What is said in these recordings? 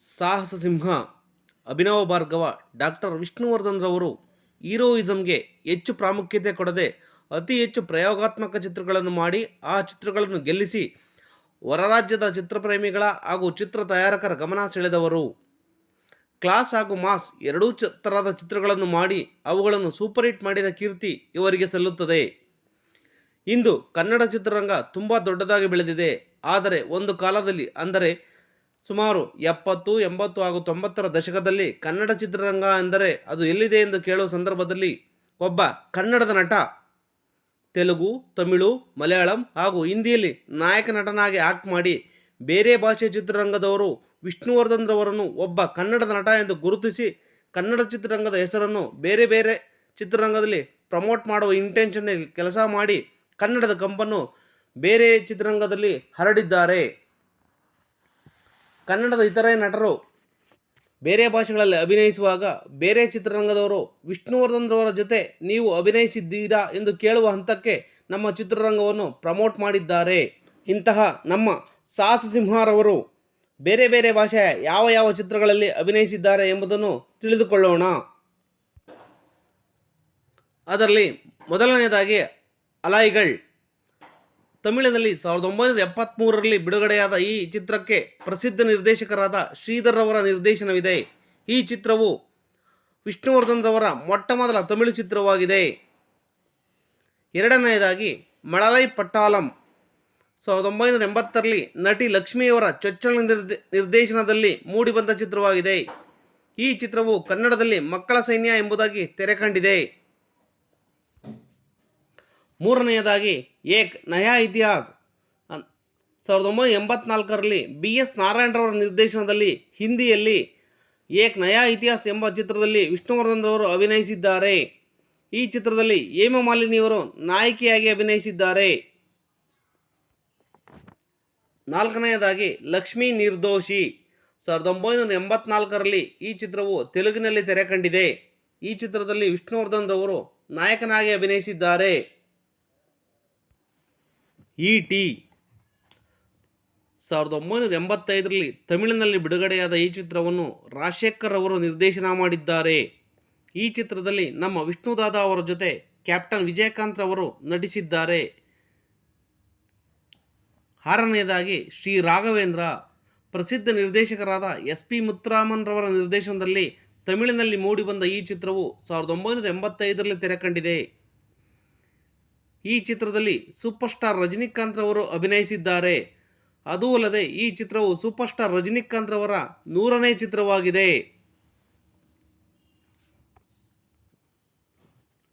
ಸಾಹಸ ಸಿಂಹ ಅಭಿನವ ಭಾರ್ಗವ ಡಾಕ್ಟರ್ ವಿಷ್ಣುವರ್ಧನ್ ರವರು ಹೀರೋಯಿಸಮ್ಗೆ ಹೆಚ್ಚು ಪ್ರಾಮುಖ್ಯತೆ ಕೊಡದೆ ಅತಿ ಹೆಚ್ಚು ಪ್ರಯೋಗಾತ್ಮಕ ಚಿತ್ರಗಳನ್ನು ಮಾಡಿ ಆ ಚಿತ್ರಗಳನ್ನು ಗೆಲ್ಲಿಸಿ ಹೊರರಾಜ್ಯದ ಚಿತ್ರಪ್ರೇಮಿಗಳ ಹಾಗೂ ಚಿತ್ರ ತಯಾರಕರ ಗಮನ ಸೆಳೆದವರು. ಕ್ಲಾಸ್ ಹಾಗೂ ಮಾಸ್ ಎರಡೂ ಚ ಥರದ ಚಿತ್ರಗಳನ್ನು ಮಾಡಿ ಅವುಗಳನ್ನು ಸೂಪರ್ ಹಿಟ್ ಮಾಡಿದ ಕೀರ್ತಿ ಇವರಿಗೆ ಸಲ್ಲುತ್ತದೆ. ಇಂದು ಕನ್ನಡ ಚಿತ್ರರಂಗ ತುಂಬ ದೊಡ್ಡದಾಗಿ ಬೆಳೆದಿದೆ. ಆದರೆ ಒಂದು ಕಾಲದಲ್ಲಿ ಅಂದರೆ ಸುಮಾರು ಎಪ್ಪತ್ತು, ಎಂಬತ್ತು ಹಾಗೂ ತೊಂಬತ್ತರ ದಶಕದಲ್ಲಿ ಕನ್ನಡ ಚಿತ್ರರಂಗ ಎಂದರೆ ಅದು ಎಲ್ಲಿದೆ ಎಂದು ಕೇಳುವ ಸಂದರ್ಭದಲ್ಲಿ ಒಬ್ಬ ಕನ್ನಡದ ನಟ, ತೆಲುಗು, ತಮಿಳು, ಮಲಯಾಳಂ ಹಾಗೂ ಹಿಂದಿಯಲ್ಲಿ ನಾಯಕ ನಟನಾಗಿ ಆಕ್ಟ್ ಮಾಡಿ ಬೇರೆ ಭಾಷೆಯ ಚಿತ್ರರಂಗದವರು ವಿಷ್ಣುವರ್ಧನ್ ರವರನ್ನು ಒಬ್ಬ ಕನ್ನಡದ ನಟ ಎಂದು ಗುರುತಿಸಿ ಕನ್ನಡ ಚಿತ್ರರಂಗದ ಹೆಸರನ್ನು ಬೇರೆ ಬೇರೆ ಚಿತ್ರರಂಗದಲ್ಲಿ ಪ್ರಮೋಟ್ ಮಾಡುವ ಇಂಟೆನ್ಷನ್ ಕೆಲಸ ಮಾಡಿ ಕನ್ನಡದ ಕಂಪನ್ನು ಬೇರೆ ಚಿತ್ರರಂಗದಲ್ಲಿ ಹರಡಿದ್ದಾರೆ. ಕನ್ನಡದ ಇತರೆ ನಟರು ಬೇರೆ ಭಾಷೆಗಳಲ್ಲಿ ಅಭಿನಯಿಸುವಾಗ ಬೇರೆ ಚಿತ್ರರಂಗದವರು ವಿಷ್ಣುವರ್ಧನ್ರವರ ಜೊತೆ ನೀವು ಅಭಿನಯಿಸಿದ್ದೀರಾ ಎಂದು ಕೇಳುವ ಹಂತಕ್ಕೆ ನಮ್ಮ ಚಿತ್ರರಂಗವನ್ನು ಪ್ರಮೋಟ್ ಮಾಡಿದ್ದಾರೆ. ಇಂತಹ ನಮ್ಮ ಸಾಹಸ ಸಿಂಹರವರು ಬೇರೆ ಬೇರೆ ಭಾಷೆಯ ಯಾವ ಯಾವ ಚಿತ್ರಗಳಲ್ಲಿ ಅಭಿನಯಿಸಿದ್ದಾರೆ ಎಂಬುದನ್ನು ತಿಳಿದುಕೊಳ್ಳೋಣ. ಅದರಲ್ಲಿ ಮೊದಲನೆಯದಾಗಿ ಅಲಾಯಿಗಳ್ ತಮಿಳಿನಲ್ಲಿ ಸಾವಿರದ ಒಂಬೈನೂರ ಎಪ್ಪತ್ತ್ಮೂರರಲ್ಲಿ ಬಿಡುಗಡೆಯಾದ ಈ ಚಿತ್ರಕ್ಕೆ ಪ್ರಸಿದ್ಧ ನಿರ್ದೇಶಕರಾದ ಶ್ರೀಧರ್ ನಿರ್ದೇಶನವಿದೆ. ಈ ಚಿತ್ರವು ವಿಷ್ಣುವರ್ಧನ್ ರವರ ಮೊಟ್ಟ ಮೊದಲ ತಮಿಳು ಚಿತ್ರವಾಗಿದೆ. ಎರಡನೆಯದಾಗಿ ಮಳಲೈ ಪಟ್ಟಾಲಂ ಸಾವಿರದ ಒಂಬೈನೂರ ಎಂಬತ್ತರಲ್ಲಿ ನಟಿ ಲಕ್ಷ್ಮಿಯವರ ಚೊಚ್ಚಲ ನಿರ್ದೇ, ನಿರ್ದೇಶನದಲ್ಲಿ ಮೂಡಿಬಂದ ಚಿತ್ರವಾಗಿದೆ. ಈ ಚಿತ್ರವು ಕನ್ನಡದಲ್ಲಿ ಮಕ್ಕಳ ಸೈನ್ಯ ಎಂಬುದಾಗಿ ತೆರೆ ಕಂಡಿದೆ. ಮೂರನೆಯದಾಗಿ ಏಕ್ ನಯಾ ಇತಿಹಾಸ್. ಸಾವಿರದ ಒಂಬೈನೂರ ಎಂಬತ್ನಾಲ್ಕರಲ್ಲಿ ಬಿ ಎಸ್ ನಾರಾಯಣರವರ ನಿರ್ದೇಶನದಲ್ಲಿ ಹಿಂದಿಯಲ್ಲಿ ಏಕ್ ನಯಾ ಇತಿಹಾಸ್ ಎಂಬ ಚಿತ್ರದಲ್ಲಿ ವಿಷ್ಣುವರ್ಧನ್ ರವರು ಅಭಿನಯಿಸಿದ್ದಾರೆ. ಈ ಚಿತ್ರದಲ್ಲಿ ಹೇಮ ಮಾಲಿನಿಯವರು ನಾಯಕಿಯಾಗಿ ಅಭಿನಯಿಸಿದ್ದಾರೆ. ನಾಲ್ಕನೆಯದಾಗಿ ಲಕ್ಷ್ಮೀ ನಿರ್ದೋಷಿ. ಸಾವಿರದ ಒಂಬೈನೂರ ಎಂಬತ್ನಾಲ್ಕರಲ್ಲಿ ಈ ಚಿತ್ರವು ತೆಲುಗಿನಲ್ಲಿ ತೆರೆ ಕಂಡಿದೆ ಈ ಚಿತ್ರದಲ್ಲಿ ವಿಷ್ಣುವರ್ಧನ್ ರವರು ನಾಯಕನಾಗಿ ಅಭಿನಯಿಸಿದ್ದಾರೆ. E T. ಸಾವಿರದ ಒಂಬೈನೂರ ಎಂಬತ್ತೈದರಲ್ಲಿ ತಮಿಳಿನಲ್ಲಿ ಬಿಡುಗಡೆಯಾದ ಈ ಚಿತ್ರವನ್ನು ರಾಜಶೇಖರ್ ಅವರು ನಿರ್ದೇಶನ ಮಾಡಿದ್ದಾರೆ. ಈ ಚಿತ್ರದಲ್ಲಿ ನಮ್ಮ ವಿಷ್ಣುದಾದ ಅವರ ಜೊತೆ ಕ್ಯಾಪ್ಟನ್ ವಿಜಯಕಾಂತ್ ಅವರು ನಟಿಸಿದ್ದಾರೆ. ಆರನೆಯದಾಗಿ ಶ್ರೀ ರಾಘವೇಂದ್ರ, ಪ್ರಸಿದ್ಧ ನಿರ್ದೇಶಕರಾದ ಎಸ್ ಪಿ ಮುತ್ತುರಾಮನ್ ರವರ ನಿರ್ದೇಶನದಲ್ಲಿ ತಮಿಳಿನಲ್ಲಿ ಮೂಡಿಬಂದ ಈ ಚಿತ್ರವು ಸಾವಿರದ ಒಂಬೈನೂರ ಎಂಬತ್ತೈದರಲ್ಲಿ ತೆರೆ ಕಂಡಿದೆ ಈ ಚಿತ್ರದಲ್ಲಿ ಸೂಪರ್ ಸ್ಟಾರ್ ರಜನಿಕಾಂತ್ ರವರು ಅಭಿನಯಿಸಿದ್ದಾರೆ. ಅದೂ ಅಲ್ಲದೆ ಈ ಚಿತ್ರವು ಸೂಪರ್ ಸ್ಟಾರ್ ರಜನಿಕಾಂತ್ ರವರ ನೂರನೇ ಚಿತ್ರವಾಗಿದೆ.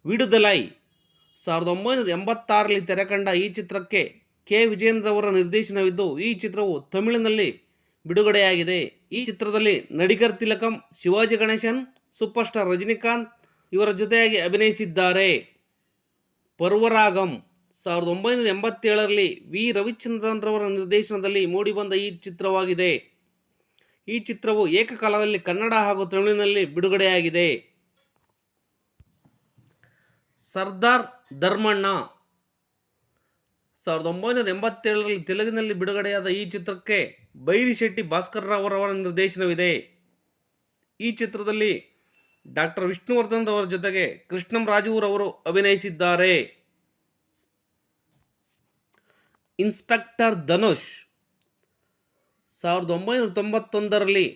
ವಿಡುದಲೈ ಸಾವಿರದ ಒಂಬೈನೂರ ಎಂಬತ್ತಾರರಲ್ಲಿ ತೆರೆಕಂಡ ಈ ಚಿತ್ರಕ್ಕೆ ಕೆ. ವಿಜೇಂದ್ರ ಅವರ ನಿರ್ದೇಶನವಿದ್ದು, ಈ ಚಿತ್ರವು ತಮಿಳಿನಲ್ಲಿ ಬಿಡುಗಡೆಯಾಗಿದೆ. ಈ ಚಿತ್ರದಲ್ಲಿ ನಡಿಗರ್ ತಿಲಕಂ, ಶಿವಾಜಿ ಗಣೇಶನ್ ಸೂಪರ್ ಸ್ಟಾರ್ ರಜನಿಕಾಂತ್ ಇವರ ಜೊತೆಯಾಗಿ ಅಭಿನಯಿಸಿದ್ದಾರೆ. ಪರ್ವರಾಗಂ. ಸಾವಿರದ ಒಂಬೈನೂರ ಎಂಬತ್ತೇಳರಲ್ಲಿ ವಿ. ರವಿಚಂದ್ರನ್ ರವರ ನಿರ್ದೇಶನದಲ್ಲಿ ಮೂಡಿಬಂದ ಈ ಚಿತ್ರವಾಗಿದೆ. ಈ ಚಿತ್ರವು ಏಕಕಾಲದಲ್ಲಿ ಕನ್ನಡ ಹಾಗೂ ತಮಿಳಿನಲ್ಲಿ ಬಿಡುಗಡೆಯಾಗಿದೆ. ಸರ್ದಾರ್ ಧರ್ಮಣ್ಣ. ಸಾವಿರದ ಒಂಬೈನೂರ ಎಂಬತ್ತೇಳರಲ್ಲಿ ತೆಲುಗಿನಲ್ಲಿ ಬಿಡುಗಡೆಯಾದ ಈ ಚಿತ್ರಕ್ಕೆ ಬೈರಿಶೆಟ್ಟಿ ಭಾಸ್ಕರ್ ರಾವ್ ಅವರ ನಿರ್ದೇಶನವಿದೆ. ಈ ಚಿತ್ರದಲ್ಲಿ ಡಾಕ್ಟರ್ ವಿಷ್ಣುವರ್ಧನ್ ಅವರ ಜೊತೆಗೆ ಕೃಷ್ಣಂ ರಾಜೂರವರು ಅಭಿನಯಿಸಿದ್ದಾರೆ. ಇನ್ಸ್ಪೆಕ್ಟರ್ ಧನುಷ್, ಸಾವಿರದ ಒಂಬೈನೂರ ತೊಂಬತ್ತೊಂದರಲ್ಲಿ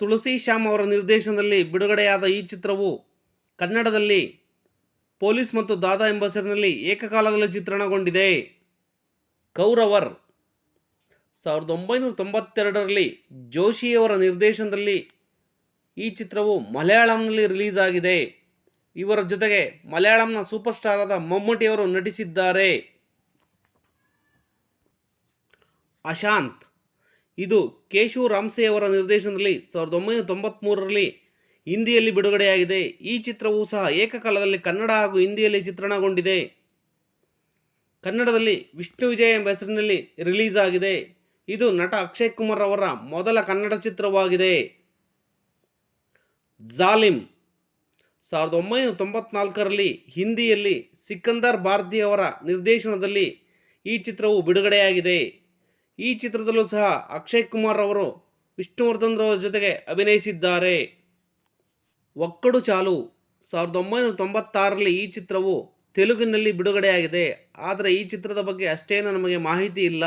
ತುಳಸಿ ಶ್ಯಾಮ್ ಅವರ ನಿರ್ದೇಶನದಲ್ಲಿ ಬಿಡುಗಡೆಯಾದ ಈ ಚಿತ್ರವು ಕನ್ನಡದಲ್ಲಿ ಪೊಲೀಸ್ ಮತ್ತು ದಾದಾ ಎಂಬ ಹೆಸರಿನಲ್ಲಿ ಏಕಕಾಲದಲ್ಲಿ ಚಿತ್ರಣಗೊಂಡಿದೆ. ಕೌರವರ್, ಸಾವಿರದ ಒಂಬೈನೂರ ತೊಂಬತ್ತೆರಡರಲ್ಲಿ ಜೋಶಿಯವರ ನಿರ್ದೇಶನದಲ್ಲಿ ಈ ಚಿತ್ರವು ಮಲಯಾಳಂನಲ್ಲಿ ರಿಲೀಸ್ ಆಗಿದೆ. ಇವರ ಜೊತೆಗೆ ಮಲಯಾಳಂನ ಸೂಪರ್ ಸ್ಟಾರ್ ಆದ ಮಮ್ಮೂಟಿಯವರು ನಟಿಸಿದ್ದಾರೆ. ಅಶಾಂತ್. ಇದು ಕೇಶು ರಾಮ್ಸೆ ಅವರ ನಿರ್ದೇಶನದಲ್ಲಿ ಸಾವಿರದ ಒಂಬೈನೂರ ತೊಂಬತ್ತ್ಮೂರರಲ್ಲಿ ಹಿಂದಿಯಲ್ಲಿ ಬಿಡುಗಡೆಯಾಗಿದೆ. ಈ ಚಿತ್ರವು ಸಹ ಏಕಕಾಲದಲ್ಲಿ ಕನ್ನಡ ಹಾಗೂ ಹಿಂದಿಯಲ್ಲಿ ಚಿತ್ರಣಗೊಂಡಿದೆ. ಕನ್ನಡದಲ್ಲಿ ವಿಷ್ಣು ವಿಜಯ ಎಂಬ ಹೆಸರಿನಲ್ಲಿ ರಿಲೀಸ್ ಆಗಿದೆ. ಇದು ನಟ ಅಕ್ಷಯ್ ಕುಮಾರ್ ಅವರ ಮೊದಲ ಕನ್ನಡ ಚಿತ್ರವಾಗಿದೆ. ಜಾಲಿಮ್ ಸಾವಿರದ ಒಂಬೈನೂರ ತೊಂಬತ್ನಾಲ್ಕರಲ್ಲಿ ಹಿಂದಿಯಲ್ಲಿ ಸಿಕಂದರ್ ಭಾರತಿ ಅವರ ನಿರ್ದೇಶನದಲ್ಲಿ ಈ ಚಿತ್ರವು ಬಿಡುಗಡೆಯಾಗಿದೆ. ಈ ಚಿತ್ರದಲ್ಲೂ ಸಹ ಅಕ್ಷಯ್ ಕುಮಾರ್ ಅವರು ವಿಷ್ಣುವರ್ಧನ್ ರವರ ಜೊತೆಗೆ ಅಭಿನಯಿಸಿದ್ದಾರೆ. ಒಕ್ಕಡು ಚಾಲು. ಸಾವಿರದ ಒಂಬೈನೂರ ತೊಂಬತ್ತಾರರಲ್ಲಿ ಈ ಚಿತ್ರವು ತೆಲುಗಿನಲ್ಲಿ ಬಿಡುಗಡೆಯಾಗಿದೆ. ಆದರೆ ಈ ಚಿತ್ರದ ಬಗ್ಗೆ ಅಷ್ಟೇನು ನಮಗೆ ಮಾಹಿತಿ ಇಲ್ಲ.